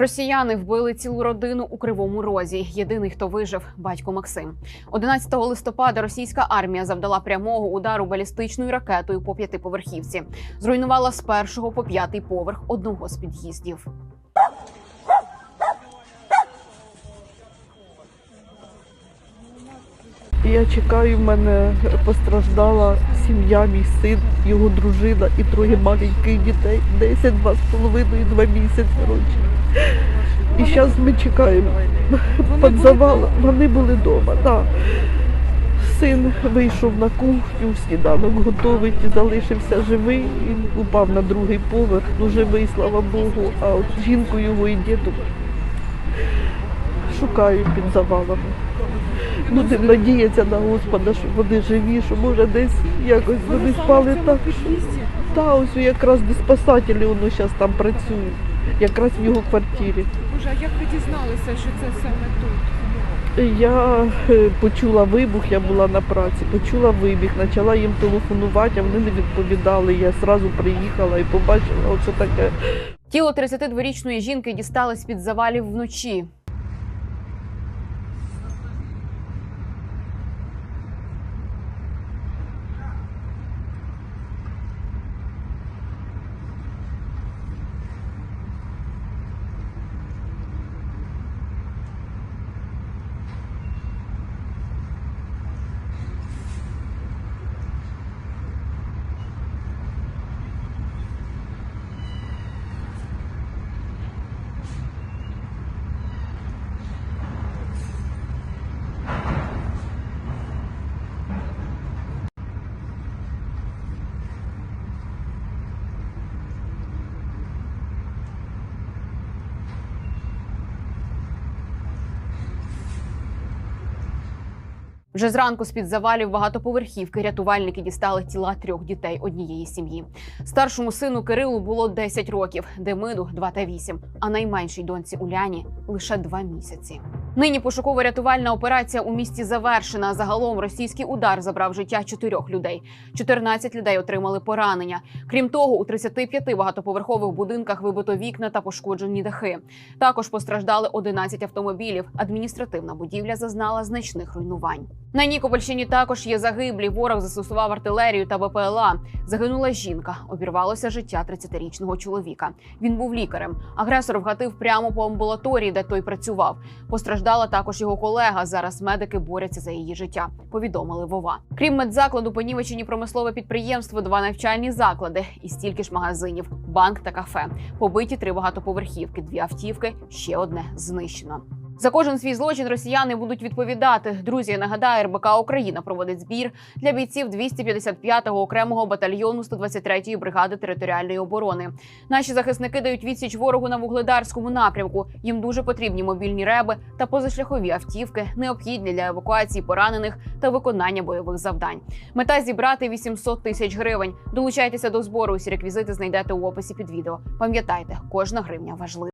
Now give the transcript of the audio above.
Росіяни вбили цілу родину у кривому розі. Єдиний, хто вижив, батько Максим. 11 листопада російська армія завдала прямого удару балістичною ракетою по п'ятиповерхівці. Зруйнувала з першого по п'ятий поверх одного з під'їздів. Я чекаю, в мене постраждала сім'я, мій син, його дружина і троє маленьких дітей, 10, 2,5 і 2 місяці рочі. І зараз ми чекаємо під завалом. Вони були вдома, так. Син вийшов на кухню, сніданок готовить і залишився живий. Він упав на другий поверх, ну живий, слава Богу. А от жінку його і діток шукаю під завалами. Будемо надіятися на Господа, що вони живі, що може десь якось вони спали так. Що... Та ось якраз де спасателі воно зараз там працюють, якраз в його квартирі. Боже, а як ви дізналися, що це саме тут? Я е, почула вибух, я була на праці, почула вибіг, почала їм телефонувати, а вони не відповідали. Я одразу приїхала і побачила, оце таке. Тіло 32-річної жінки дістали з під завалів вночі. Вже зранку з під завалів багатоповерхівки рятувальники дістали тіла трьох дітей однієї сім'ї. Старшому сину Кирилу було 10 років, Демиду 2 та 8, а найменшій доньці Уляні лише 2 місяці. Нині пошуково-рятувальна операція у місті завершена. Загалом російський удар забрав життя чотирьох людей. 14 людей отримали поранення. Крім того, у 35 багатоповерхових будинках вибито вікна та пошкоджені дахи. Також постраждали 11 автомобілів. Адміністративна будівля зазнала значних руйнувань. На Нікопольщині також є загиблі. Ворог застосував артилерію та БПЛА. Загинула жінка. Обірвалося життя 30-річного чоловіка. Він був лікарем. Агресор вгатив прямо по амбулаторії, де той працював. Постраждала також його колега. Зараз медики борються за її життя. Повідомили Вова. Крім медзакладу, понівечені промислове підприємство, два навчальні заклади і стільки ж магазинів, банк та кафе. Побиті три багатоповерхівки, дві автівки, ще одне знищено. За кожен свій злочин росіяни будуть відповідати. Друзі, нагадаю, РБК Україна проводить збір для бійців 255-го окремого батальйону 123-ї бригади територіальної оборони. Наші захисники дають відсіч ворогу на вугледарському напрямку. Їм дуже потрібні мобільні реби та позашляхові автівки, необхідні для евакуації поранених та виконання бойових завдань. Мета зібрати 800 тисяч гривень. Долучайтеся до збору. Усі реквізити знайдете у описі під відео. Пам'ятайте, кожна гривня важлива.